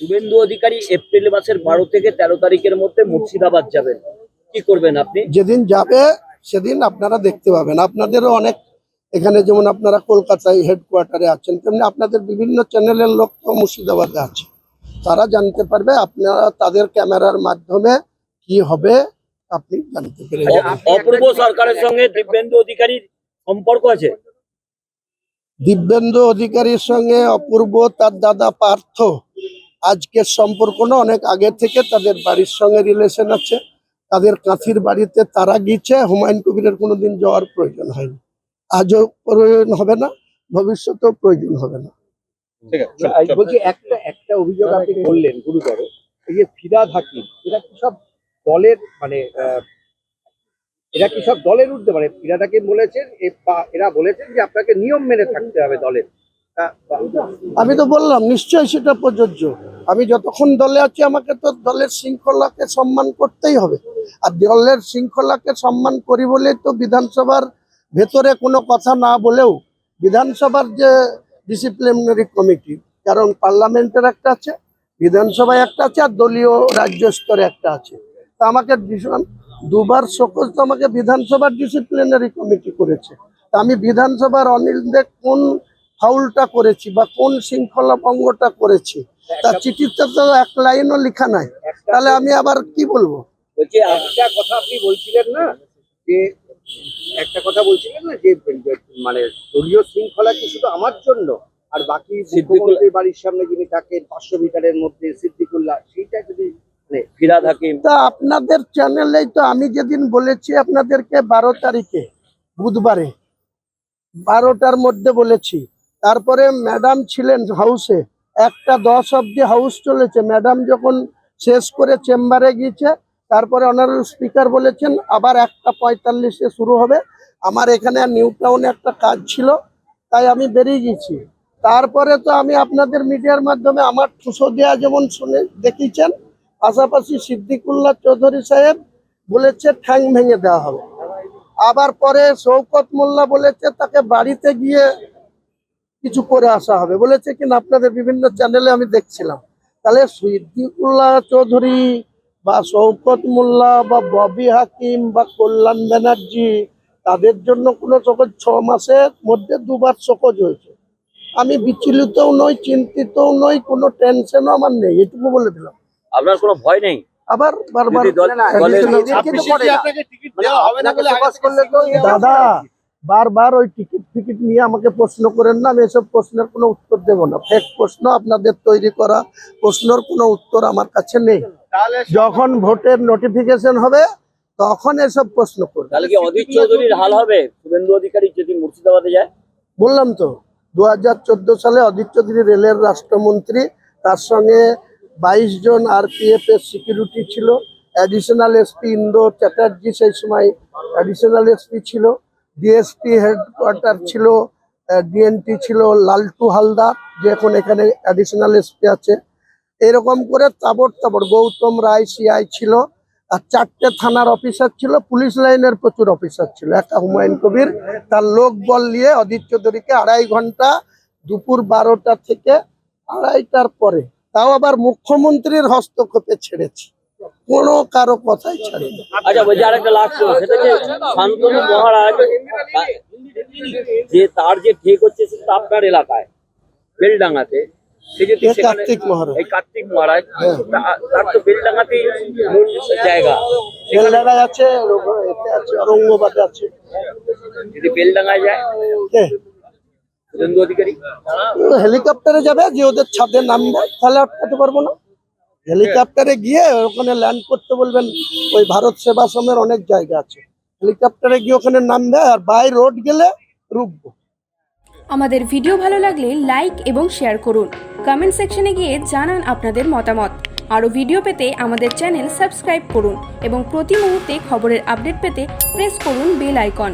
Suvendu Adhikari April মাসের বারো থেকে তেরো তারিখের মধ্যে মুর্শিদাবাদ যাবেন। কি করবেন আপনি? যেদিন যাবে সেদিন আপনারা দেখতে পাবেন। আপনাদেরও অনেক এখানে যেমন আপনারা কলকাতায় হেডকোয়ার্টারে আছেন তেমনি আপনাদের বিভিন্ন চ্যানেলের লোক তো মুর্শিদাবাদে আছে। তারা জানতে পারবে আপনারা তাদের ক্যামেরার মাধ্যমে কি হবে আপনি জানতে পেরে অ- যাবেন। অপূর্ব সরকারের সঙ্গে দিব্যেন্দু অধিকারীর সম্পর্ক আছে? দিব্যেন্দু অধিকারীর সঙ্গে অপূর্ব তার দাদা পার্থ। আজকের সম্পর্ক না অনেক আগে থেকে তাদের বাড়ির সঙ্গে রিলেশন আছে। তাদের কাঁথির বাড়িতে তারা গিয়েছে হুমায়ুন কবিরের কোনোদিন যাওয়ার প্রয়োজন হয়নি। আজও প্রয়োজন হবে না ভবিষ্যতেও প্রয়োজন হবে না। বলছি একটা একটা অভিযোগ আপনি করলেন গুরুতর। এই যে ফিরাদ হাকিম এরা কি সব দলের মানে আহ, এরা কি সব দলের উঠতে পারে ফিরাদ হাকিম বলেছেন এ- এরা বলেছেন যে আপনাকে নিয়ম মেনে থাকতে হবে দলের। আমি তো বললাম, নিশ্চয়ই সেটা প্রযোজ্য। আমি যতক্ষণ দলে আছি, আমাকে তো দলের শৃঙ্খলাকে সম্মান করতেই হবে। আর দলের শৃঙ্খলাকে সম্মান করি বলেই তো বিধানসভার ভেতরে কোনো কথা না বলেও বিধানসভার যে ডিসিপ্লিনারি কমিটি কারণ পার্লামেন্টের একটা আছে, বিধানসভায় একটা আছে, আর দলীয় রাজ্য স্তরে একটা আছে। তা আমাকে ভীষণ, দুবার সকল তো আমাকে বিধানসভার ডিসিপ্লিনারি কমিটি করেছে। তা আমি বিধানসভার অনিল দেব কোন ফাউলটা করেছি বা কোন শৃঙ্খলা ভঙ্গটা করেছি তার চিঠিতে তো এক লাইনও লেখা নাই। তাহলে আমি আবার কি বলব? একটা কথা আপনি বলছিলেন না যে একটা কথা বলছিলেন না যে মানে দলীয় শৃঙ্খলা কি শুধু আমার জন্য? আর বাকি মুখ্যমন্ত্রীর বাড়ির সামনে যিনি থাকেন পাঁচশো মিটারের মধ্যে সিদ্দিকুল্লাহ সেইটা যদি মানে ফিরাদ হাকিম। তা আপনাদের চ্যানেলেই তো আমি যেদিন বলেছি আপনাদেরকে বারো তারিখে বুধবারে বারোটার মধ্যে বলেছি। তারপরে ম্যাডাম ছিলেন হাউসে। একটা দশ অব্দি হাউস চলেছে। ম্যাডাম যখন শেষ করে চেম্বারে গিয়েছে, তারপরে অনারেবল স্পিকার বলেছেন, আবার একটা পঁয়তাল্লিশে শুরু হবে। আমার এখানে নিউ টাউনে একটা কাজ ছিল, তাই আমি বেরিয়ে গেছি তারপরে তো আমি আপনাদের মিডিয়ার মাধ্যমে আমার ঠুসো দেওয়া যেমন শুনে দেখিয়েছেন, পাশাপাশি সিদ্দিকুল্লাহ চৌধুরী সাহেব বলেছে, ঠ্যাং ভেঙে দেওয়া হবে। আবার পরে শৌকত মোল্লা বলেছে, তাকে বাড়িতে গিয়ে কিছু করে আসা হবে। বলেছে কিনা আপনাদের বিভিন্ন চ্যানেলে আমি দেখছিলাম। তাহলে সিদ্দিকুল্লাহ চৌধুরী বা শৌকত মোল্লা বা ববি হাকিম বা কল্যাণ ব্যানার্জি তাদের জন্য কোনো সকল ছ মাসের মধ্যে দুবার সকজ হয়েছে। আমি বিচলিতও নই চিন্তিতও নই কোনো টেনশনও আমার নেই এটুকু বলে দিলাম। আপনার কোনো ভয় নেই? আবার বারবার এ- দাদা বারবার ওই টিকিট ফিকিট নিয়ে আমাকে প্রশ্ন করেন না আমি এসব প্রশ্নের কোনো উত্তর দেব না। ফেক প্রশ্ন আপনাদের তৈরি করা প্রশ্নের কোনো উত্তর আমার কাছে নেই। যখন ভোটের নোটিফিকেশন হবে তখন এসব প্রশ্ন করবে। তাহলে কি অধীর চৌধুরীর হাল হবে? শুভেন্দু অধিকারী যদি মুর্শিদাবাদে যায়? বললাম তো দু হাজার চোদ্দ সালে অধীর চৌধুরী রেলের রাষ্ট্রমন্ত্রী তার সঙ্গে বাইশ জন আরপিএফ এর সিকিউরিটি ছিল অ্যাডিশনাল এসপি ইন্দো চ্যাটার্জি সেই সময় অ্যাডিশনাল এসপি ছিল। ডিএসপি হেডকোয়ার্টার ছিল ডিএনটি ছিল লালটু হালদার, যে এখন এখানে অ্যাডিশনাল এসপি আছে। এরকম করে তাবড় তাবড় গৌতম রায় সিআই ছিল, আর চারটে থানার অফিসার ছিল, পুলিশ লাইনের প্রচুর অফিসার ছিল। একটা হুমায়ুন কবির, তার লোক বল নিয়ে অদিত চৌধুরীকে আড়াই ঘণ্টা দুপুর বারোটা থেকে আড়াইটার পরে। তাও আবার মুখ্যমন্ত্রীর হস্তক্ষেপে ছেড়েছি। কোনো কারও কথাই ছাড়িনি আচ্ছা বলছি আরেকটা লাস্ট সেটা যে শান্তনু মহারাজ যে তার যে ঠিক হচ্ছে সেটা আপনার এলাকায় বেলডাঙ্গাতে এ কার্তিক মহারাজ। কার্তিক মহারাজ হ্যাঁ। তার তো বেলডাঙ্গাতেই মূল জায়গা। বেলডাঙ্গায় আছে এতে আছে অরঙ্গবাদে আছে। যদি বেলডাঙ্গায় যায় অধিকারী? হেলিকপ্টারে যাবে যে ওদের ছাদে নামবে তাহলে আটকাতে পারব না। হেলিকপ্টারে গিয়ে ওখানে ল্যান্ড করতে বলবেন, ওই ভারত সেবাশ্রমের অনেক জায়গা আছে। হেলিকপ্টারে গিয়ে ওখানে নামবে আর বাই রোড গেলে রুখবো। আমাদের ভিডিও ভালো লাগলে লাইক এবং শেয়ার করুন। কমেন্ট সেকশনে গিয়ে জানান আপনাদের মতামত। আরও ভিডিও পেতে আমাদের চ্যানেল সাবস্ক্রাইব করুন এবং প্রতি মুহূর্তে খবরের আপডেট পেতে প্রেস করুন বেল আইকন